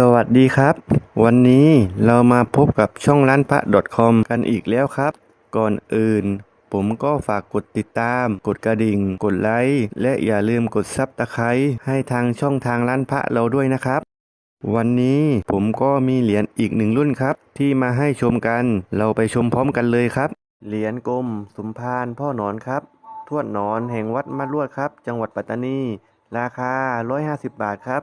สวัสดีครับ วันนี้เรามาพบกับช่องร้านพระ .com กันอีกแล้วครับ ก่อนอื่น ผมก็ฝากกดติดตาม กดกระดิ่ง กดไลค์และอย่าลืมกดซับตะไคร้ให้ทางช่องทางร้านพระเราด้วยนะครับ วันนี้ผมก็มีเหรียญอีกหนึ่งรุ่นครับ ที่มาให้ชมกัน เราไปชมพร้อมกันเลยครับ เหรียญกลมสมพานพ่อหนอนครับ ทวดหนอนแห่งวัดมะลวดครับ จังหวัดปัตตานี ราคา 150 บาทครับ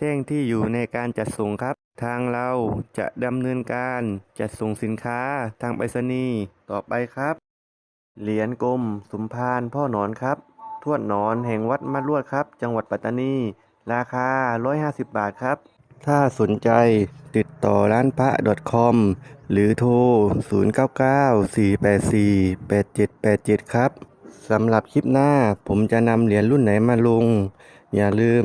แจ้งที่อยู่ในการจัดส่งครับ ทางเราจะดำเนินการจัดส่งสินค้าทางไปรษณีย์ต่อไปครับ เหรียญกลมสมพานพ่อหนอนครับ ทวดหนอนแห่งวัดมะลวดครับ จังหวัดปัตตานี ราคา 150 บาทครับ ถ้าสนใจติดต่อร้านพระ .com หรือโทร 0994848787 ครับสำหรับคลิปหน้าผมจะนำเหรียญรุ่นไหนมาลง อย่าลืม